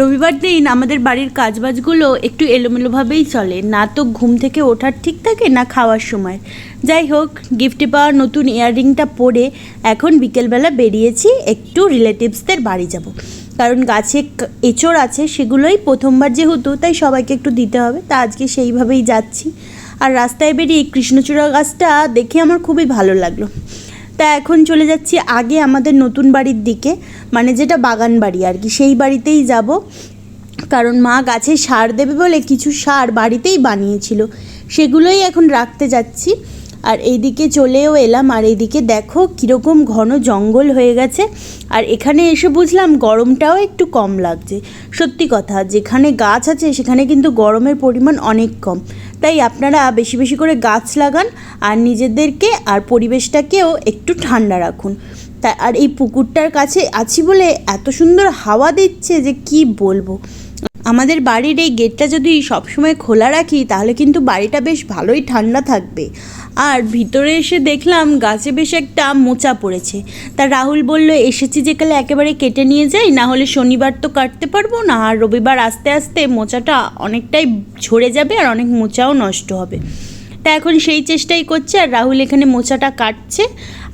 রবিবার দিন আমাদের বাড়ির কাজবাজগুলো একটু এলোমেলোভাবেই চলে। না তো ঘুম থেকে ওঠার ঠিক থাকে, না খাওয়ার সময়। যাই হোক, গিফটে পাওয়ার নতুন ইয়াররিংটা পরে এখন বিকেলবেলা বেরিয়েছি, একটু রিলেটিভসদের বাড়ি যাব। কারণ গাছে এঁচড় আছে, সেগুলোই প্রথমবার যেহেতু, তাই সবাইকে একটু দিতে হবে। তা আজকে সেইভাবেই যাচ্ছি। আর রাস্তায় বেরিয়ে কৃষ্ণচূড়া গাছটা দেখে আমার খুবই ভালো লাগল। তা এখন চলে যাচ্ছি আগে আমাদের নতুন বাড়ির দিকে মানে যেটা বাগান বাড়ি আর কি। সেই বাড়িতেই যাব। কারণ মা গাছে সার দেবে বলে কিছু সার বাড়িতেই বানিয়েছিল। সেগুলোই এখন রাখতে যাচ্ছি। আর এইদিকে চলেও এলাম, আর এইদিকে দেখো কীরকম ঘন জঙ্গল হয়ে গেছে। আর এখানে এসে বুঝলাম গরমটাও একটু কম লাগছে। সত্যি কথা, যেখানে গাছ আছে সেখানে কিন্তু গরমের পরিমাণ অনেক কম। তাই আপনারা বেশি বেশি করে গাছ লাগান, আর নিজেদেরকে আর পরিবেশটাকেও একটু ঠান্ডা রাখুন। তা আর এই পুকুরটার কাছে আছি বলে এত সুন্দর হাওয়া দিচ্ছে যে কি বলব। আমাদের বাড়ির এই গেটটা যদি সবসময় খোলা রাখি, তাহলে কিন্তু বাড়িটা বেশ ভালোই ঠান্ডা থাকবে। আর ভিতরে এসে দেখলাম গাছে বেশ একটা মোচা পড়েছে। তা রাহুল বলল, এসেছি যেকালে একেবারে কেটে নিয়ে যাই, না হলে শনিবার তো কাটতে পারব না, আর রবিবার আস্তে আস্তে মোচাটা অনেকটাই ঝরে যাবে আর অনেক মোচাও নষ্ট হবে। তা এখন সেই চেষ্টাই করছে, আর রাহুল এখানে মোচাটা কাটছে।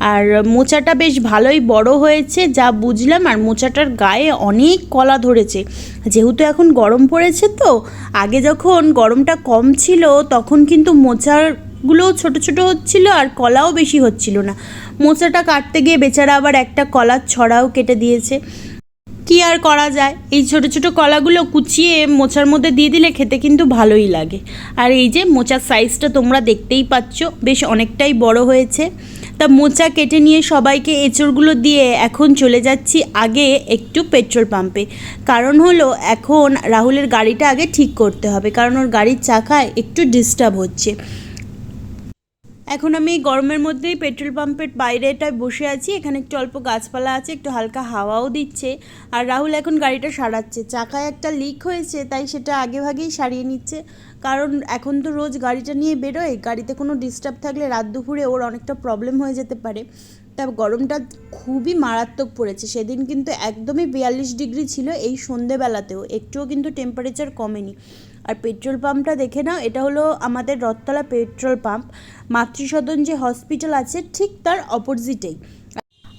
আর মোচাটা বেশ ভালোই বড় হয়েছে, যা বুঝলাম, আর মোচাটার গায়ে অনেক কলা ধরেছে। যেহেতু এখন গরম পড়েছে তো, আগে যখন গরমটা কম ছিল, তখন কিন্তু মোচারগুলোও ছোট ছোট হচ্ছিল আর কলাও বেশি হচ্ছিল না। মোচাটা কাটতে গিয়ে বেচারা আবার একটা কলার ছড়াও কেটে দিয়েছে। কি আর করা যায়? এই ছোট ছোট কলাগুলো কুচিয়ে মোচার মধ্যে দিয়ে দিলে খেতে কিন্তু ভালোই লাগে। আর এই যে মোচার সাইজটা তোমরা দেখতেই পাচ্ছ, বেশ অনেকটাই বড় হয়েছে। তা মোচা কেটে নিয়ে সবাইকে এঁচড়গুলো দিয়ে এখন চলে যাচ্ছি আগে একটু পেট্রোল পাম্পে। কারণ হলো, এখন রাহুলের গাড়িটা আগে ঠিক করতে হবে। কারণ ওর গাড়ির চাকায় একটু ডিস্টার্ব হচ্ছে। এখন আমি গরমের মধ্যেই পেট্রোল পাম্পের বাইরেটায় বসে আছি, এখানে একটু অল্প গাছপালা আছে, একটু হালকা হাওয়াও দিচ্ছে। আর রাহুল এখন গাড়িটা সারাচ্ছে। চাকায় একটা লিক হয়েছে, তাই সেটা আগে ভাগেই সারিয়ে নিচ্ছে। কারণ এখন তো রোজ গাড়িটা নিয়ে বেরোয়, গাড়িতে কোনো ডিস্টার্ব থাকলে রাত দুপুরে ওর অনেকটা প্রবলেম হয়ে যেতে পারে। তা গরমটা খুবই মারাত্মক পড়েছে। সেদিন কিন্তু একদমই বিয়াল্লিশ ডিগ্রি ছিল এই সন্ধেবেলাতেও, একটুও কিন্তু টেম্পারেচার কমেনি। আর পেট্রোল পাম্পটা দেখে নাও, এটা হলো আমাদের রথতলা পেট্রোল পাম্প। মাতৃসদন যে হসপিটাল আছে, ঠিক তার অপোজিটেই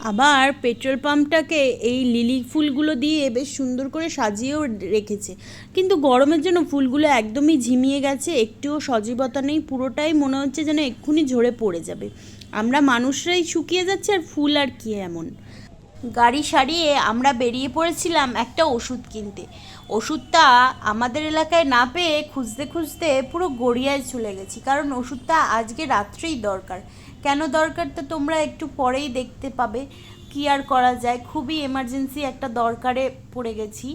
আবার পেট্রোল পাম্পটাকে এই লিলি ফুলগুলো দিয়ে বেশ সুন্দর করে সাজিয়েও রেখেছে। কিন্তু গরমের জন্য ফুলগুলো একদমই ঝিমিয়ে গেছে, একটুও সজীবতা নেই, পুরোটাই মনে হচ্ছে যেন এক্ষুনি ঝরে পড়ে যাবে। আমরা মানুষরাই শুকিয়ে যাচ্ছে আর ফুল আর কি এমন। গাড়ি সারিয়ে আমরা বেরিয়ে পড়েছিলাম একটা ওষুধ কিনতে। ওষুধটা আমাদের এলাকায় না পেয়ে খুঁজতে খুঁজতে পুরো গড়িয়ায় চলে গেছি, কারণ ওষুধটা আজকে রাত্রেই দরকার। কেন দরকার তো তোমরা একটু পরেই দেখতে পাবে, কি আর করা যায়? খুবই এমার্জেন্সি একটা দরকারে পড়ে গেছি।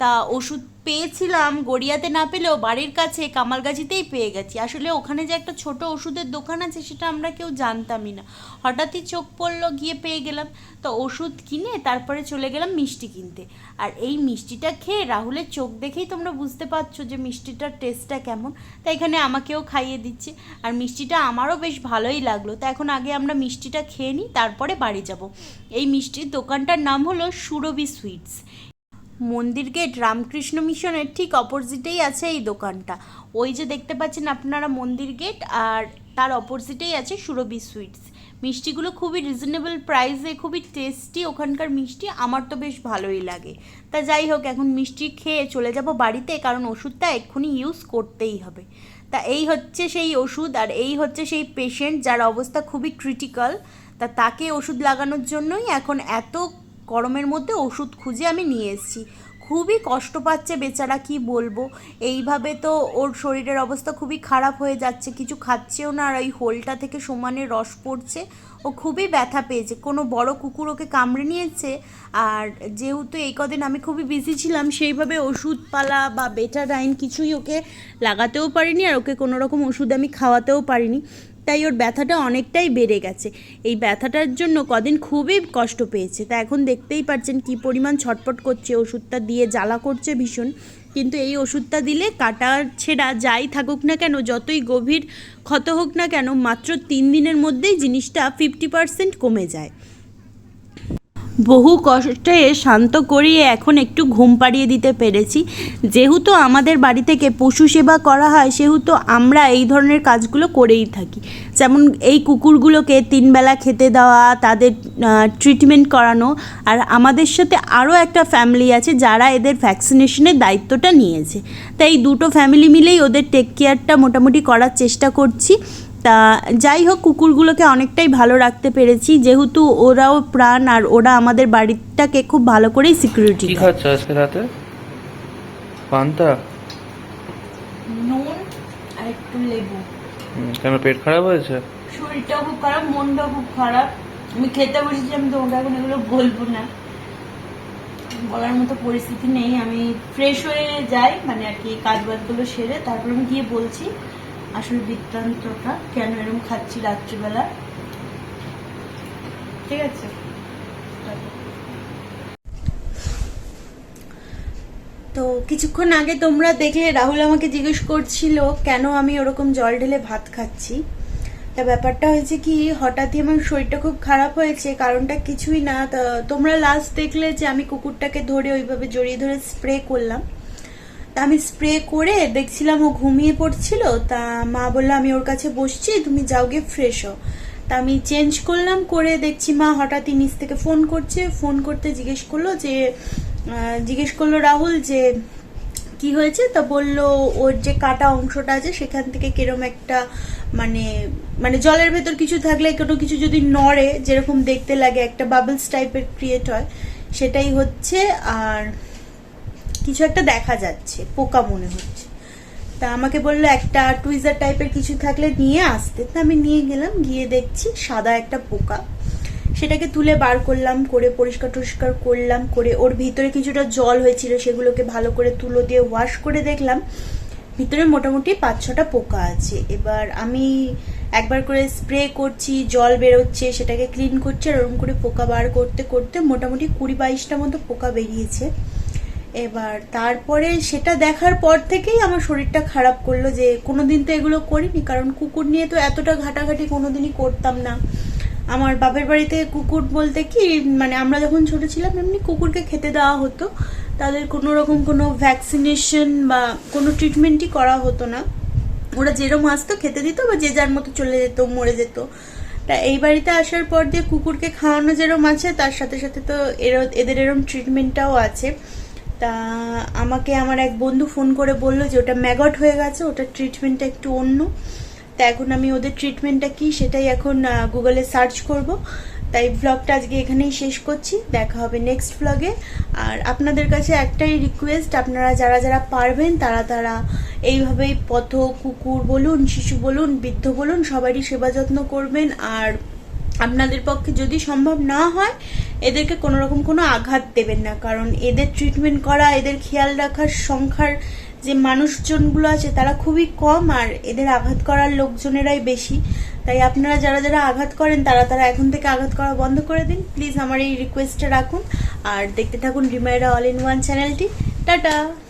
তা ওষুধ পেয়েছিলাম, গড়িয়াতে না পেলেও বাড়ির কাছে, কামালগাছিতেই পেয়ে গেছি। আসলে ওখানে যে একটা ছোট ওষুধের দোকান আছে, সেটা আমরা কেউ জানতামই না। হঠাৎই চোখ পড়ল, গিয়ে পেয়ে গেলাম। তো ওষুধ কিনে তারপরে চলে গেলাম মিষ্টি কিনতে। আর এই মিষ্টিটা খেয়ে রাহুলের চোখ দেখেই তোমরা বুঝতে পারছ যে মিষ্টিটার টেস্টটা কেমন। তাই এখানে আমাকেও খাইয়ে দিচ্ছে। আর মিষ্টিটা আমারও বেশ ভালোই লাগল। তা এখন আগে আমরা মিষ্টিটা খেয়ে নিই, তারপরে বাড়ি যাব। এই মিষ্টির দোকানটার নাম হলো সুরভি সুইটস। মন্দির গেট রামকৃষ্ণ মিশনের ঠিক অপোজিটেই আছে এই দোকানটা। ওই যে দেখতে পাচ্ছেন আপনারা মন্দির গেট আর তার অপোজিটেই আছে সুরভি সুইটস মিষ্টিগুলো খুবই রিজনেবল প্রাইসে খুবই টেস্টি ওখানকার মিষ্টি, আমার তো বেশ ভালোই লাগে। তা যাই হোক, এখন মিষ্টি খেয়ে চলে যাব বাড়িতে, কারণ ওষুধটা এক্ষুনি ইউজ করতেই হবে। তা এই হচ্ছে সেই ওষুধ আর এই হচ্ছে সেই পেশেন্ট যার অবস্থা খুবই ক্রিটিক্যাল তা তাকে ওষুধ লাগানোর জন্যই এখন এত গরমের মধ্যে ওষুধ খুঁজে আমি নিয়ে এসেছি। খুবই কষ্ট পাচ্ছে বেচারা, কি বলব? এইভাবে তো ওর শরীরের অবস্থা খুবই খারাপ হয়ে যাচ্ছে, কিছু খাচ্ছেও না। আর ওই হোলটা থেকে সমানে রস পড়ছে, ও খুবই ব্যথা পেয়েছে। কোনো বড় কুকুর ওকে কামড়ে নিয়েছে, আর যেহেতু এই কদিন আমি খুবই বিজি ছিলাম, সেইভাবে ওষুধপালা বা বেটারাইন কিছুই ওকে লাগাতেও পারিনি, আর ওকে কোনো রকম ওষুধ আমি খাওয়াতেও পারিনি। তাই ওর ব্যথাটা অনেকটাই বেড়ে গেছে। এই ব্যথাটার জন্য কদিন খুবই কষ্ট পেয়েছে। তা এখন দেখতেই পারছেন কি পরিমাণ ছটপট করছে, ওষুধটা দিয়ে জ্বালা করছে ভীষণ। কিন্তু এই ওষুধটা দিলে কাটা ছেঁড়া যাই থাকুক না কেন, যতই গভীর ক্ষত হোক না কেন, মাত্র তিন দিনের মধ্যেই জিনিসটা ফিফটি পার্সেন্ট কমে যায়। বহু কষ্টে শান্ত করিয়ে এখন একটু ঘুম পাড়িয়ে দিতে পেরেছি। যেহেতু আমাদের বাড়ি থেকে পশু সেবা করা হয়, সেহেতু আমরা এই ধরনের কাজগুলো করেই থাকি। যেমন এই কুকুরগুলোকে তিনবেলা খেতে দেওয়া, তাদের ট্রিটমেন্ট করানো, আর আমাদের সাথে আরও একটা ফ্যামিলি আছে যারা এদের ভ্যাকসিনেশনের দায়িত্বটা নিয়েছে। তাই দুটো ফ্যামিলি মিলেই ওদের টেক কেয়ারটা মোটামুটি করার চেষ্টা করছি। তা যাই হোক কুকুরগুলোকে অনেকটাই ভালো রাখতে পেরেছি। যেহেতু ওরাও প্রাণ আর ওরা আমাদের বাড়িটাকে খুব ভালো করেই সিকিউরিটি কি খাচ্ছ আজকে রাতে? পান্তা? নুন আর একটু লেবু। কেন পেট খারাপ হয়েছে? শরীরটাও খুব খারাপ মনটাও খুব খারাপ। আমি খেতে বসেছি আমি তোমাকে এখন এগুলো বলব না। বলার মতো পরিস্থিতি নেই। আমি ফ্রেশ হয়ে যাই মানে আর কি কাজ বাজগুলো সেরে তারপর আমি গিয়ে বলছি। আসলে বৃত্তান্তটা কেন এরকম খাচ্ছি রাত্রিবেলা? ঠিক আছে? তো কিছুক্ষণ আগে তোমরা দেখলে রাহুল আমাকে জিজ্ঞেস করছিল, কেন আমি ওরকম জল ঢেলে ভাত খাচ্ছি? তা ব্যাপারটা হয়েছে কি, হঠাৎই আমার শরীরটা খুব খারাপ হয়েছে, কারণটা কিছুই না। তোমরা লাস্ট দেখলে যে আমি কুকুরটাকে ধরে ওইভাবে জড়িয়ে ধরে স্প্রে করলাম। আমি স্প্রে করে দেখছিলাম ও ঘুমিয়ে পড়ছিল, তা মা বলল, আমি ওর কাছে বসছি, তুমি যাও গিয়ে ফ্রেশ তা আমি চেঞ্জ করলাম, করে দেখছি মা হঠাৎই নিচ থেকে ফোন করছে ফোন করতে জিজ্ঞেস করল যে জিজ্ঞেস করল রাহুল যে, কি হয়েছে? তা বলল, ওর যে কাটা অংশটা আছে, সেখান থেকে কিরম একটা মানে মানে জলের ভেতর কিছু থাকলে কোনো কিছু যদি নড়ে, যেরকম দেখতে লাগে, একটা বাবলস টাইপের ক্রিয়েট হয়, সেটাই হচ্ছে, আর কিছু একটা দেখা যাচ্ছে, পোকা মনে হচ্ছে। তা আমাকে বলল, একটা টুইজার টাইপের কিছু থাকলে নিয়ে আসতে। তা আমি নিয়ে গেলাম, গিয়ে দেখছি সাদা একটা পোকা। সেটাকে তুলে বার করলাম, করে পরিষ্কার টরিষ্কার করলাম, করে ওর ভিতরে কিছুটা জল হয়েছিল, সেগুলোকে ভালো করে তুলো দিয়ে ওয়াশ করে দেখলাম, ভিতরে মোটামুটি পাঁচ ছটা পোকা আছে। এবার আমি একবার করে স্প্রে করছি, জল বেরোচ্ছে, সেটাকে ক্লিন করছি, আর ওরকম করে পোকা বার করতে করতে মোটামুটি কুড়ি বাইশটা মতো পোকা বেরিয়েছে। এবার তারপরে সেটা দেখার পর থেকেই আমার শরীরটা খারাপ করল যে কোনোদিন তো এগুলো করিনি, কারণ কুকুর নিয়ে তো এতটা ঘাটাঘাটি কোনোদিনই করতাম না। আমার বাপের বাড়িতে কুকুর বলতে কি মানে আমরা যখন ছোট ছিলাম এমনি কুকুরকে খেতে দেওয়া হতো, তাদের কোনো রকম কোনো ভ্যাকসিনেশন বা কোনো ট্রিটমেন্টই করা হতো না। ওরা যেরকম আসতো খেতে দিত বা যে যার মতো চলে যেত, মরে যেত। তা এই বাড়িতে আসার পর দিয়ে কুকুরকে খাওয়ানো যেরকম আছে, তার সাথে সাথে তো এর, এদের এরম ট্রিটমেন্টটাও আছে। তা আমাকে আমার এক বন্ধু ফোন করে বলল যে ওটা ম্যাগট হয়ে গেছে ওটার ট্রিটমেন্টটা একটু অন্য। তা এখন আমি ওদের ট্রিটমেন্টটা কি সেটাই এখন গুগলে সার্চ করব। তাই ব্লগটা আজকে এখানেই শেষ করছি। দেখা হবে নেক্সট ব্লগে। আর আপনাদের কাছে একটাই রিকোয়েস্ট আপনারা যারা যারা পারবেন, তারা তারা এইভাবেই পথ, কুকুর বলুন, শিশু বলুন, বৃদ্ধ বলুন, সবারই সেবা যত্ন করবেন। আর আপনাদের পক্ষে যদি সম্ভব না হয়, এদেরকে কোনো রকম কোনো আঘাত দেবেন না। কারণ এদের ট্রিটমেন্ট করা, এদের খেয়াল রাখার সংখ্যার যে মানুষজনগুলো আছে, তারা খুবই কম আর এদের আঘাত করার লোকজনেরাই বেশি। তাই আপনারা যারা যারা আঘাত করেন, তারা তারা এখন থেকে আঘাত করা বন্ধ করে দিন। প্লিজ আমার এই রিকোয়েস্টটা রাখুন। আর দেখতে থাকুন রিমাইরা অল ইন ওয়ান চ্যানেলটি টাটা!